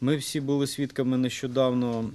Ми всі були свідками нещодавно.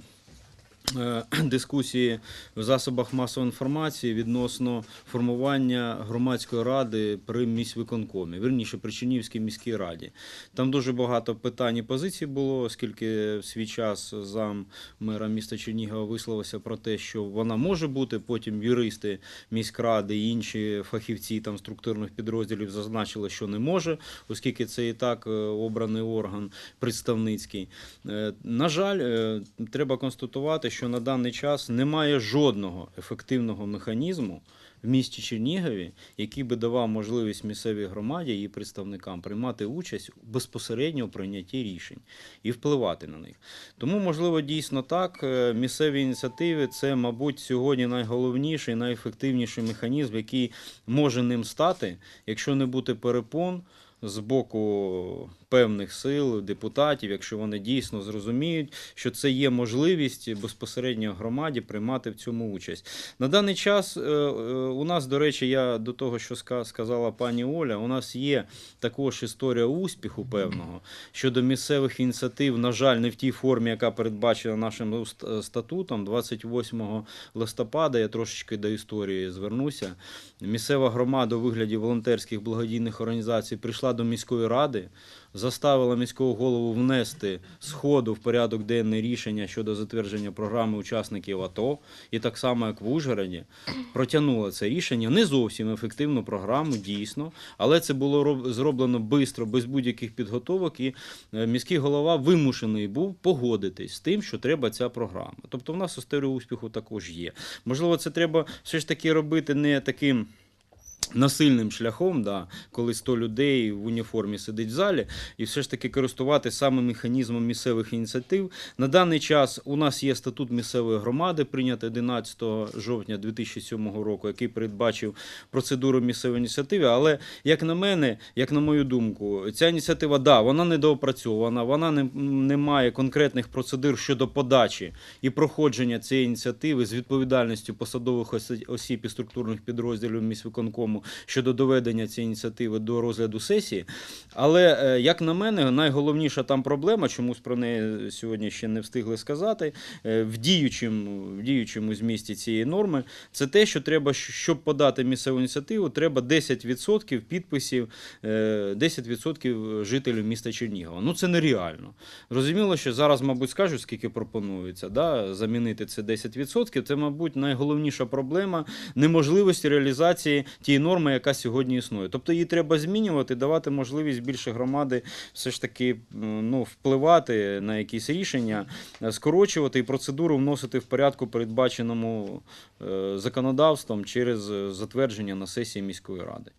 Е, Дискусії в засобах масової інформації відносно формування громадської ради при міськвиконкомі, вірніше при Чернігівській міській раді. Там дуже багато питань і позицій було, оскільки в свій час зам мера міста Чернігова висловився про те, що вона може бути. Потім юристи міськради і інші фахівці там структурних підрозділів зазначили, що не може, оскільки це і так е, обраний орган представницький. Е, На жаль, треба констатувати, що на даний час немає жодного ефективного механізму в місті Чернігові, який би давав можливість місцевій громаді і представникам приймати участь безпосередньо у прийнятті рішень і впливати на них. Тому, можливо, дійсно так. е, Місцеві ініціативи це, мабуть, сьогодні найголовніший, найефективніший механізм, який може ним стати, якщо не бути перепон з боку певних сил, депутатів, якщо вони дійсно зрозуміють, що це є можливість безпосередньо громаді приймати в цьому участь. На даний час е, е, у нас, до речі, я до того, що сказала пані Оля, у нас є також історія успіху певного щодо місцевих ініціатив, на жаль, не в тій формі, яка передбачена нашим статутом. 28 листопада я трошечки до історії звернуся. Місцева громада у вигляді волонтерських благодійних організацій прийшла до міської ради, заставила міського голову внести сходу в порядок денний рішення щодо затвердження програми учасників АТО, і так само як в Ужгороді, протягнула це рішення. Не зовсім ефективну програму, дійсно, але це було зроблено швидко, без будь-яких підготовок, і е, міський голова вимушений був погодитись з тим, що треба ця програма. Тобто, в нас історія успіху також є. Можливо, це треба все ж таки робити не таким. Насильним шляхом, да, коли 100 людей в уніформі сидить в залі, і все ж таки користувати саме механізмом місцевих ініціатив. На даний час у нас є статут місцевої громади, прийнятий 11 жовтня 2007 року, який передбачив процедуру місцевої ініціативи. Але як на мене, як на мою думку, ця ініціатива, да, вона недоопрацьована, вона не, не має конкретних процедур щодо подачі і проходження цієї ініціативи з відповідальністю посадових осіб і структурних підрозділів міськвиконкому щодо доведення цієї ініціативи до розгляду сесії. Але, е, як на мене, найголовніша там проблема, чомусь про неї сьогодні ще не встигли сказати, е, в діючому, в діючому змісті цієї норми, це те, що треба, щоб подати місцеву ініціативу, треба 10% підписів, е, 10% жителів міста Чернігова. Ну це нереально. Зрозуміло, що зараз, мабуть, скажуть, скільки пропонується, да, замінити це 10%. Це, мабуть, найголовніша проблема неможливості реалізації тієї норми, яка сьогодні існує. Тобто її треба змінювати, давати можливість більше громади все ж таки ну, впливати на якісь рішення, е, скорочувати і процедуру вносити в порядку, передбаченому е, законодавством через е, затвердження на сесії міської ради.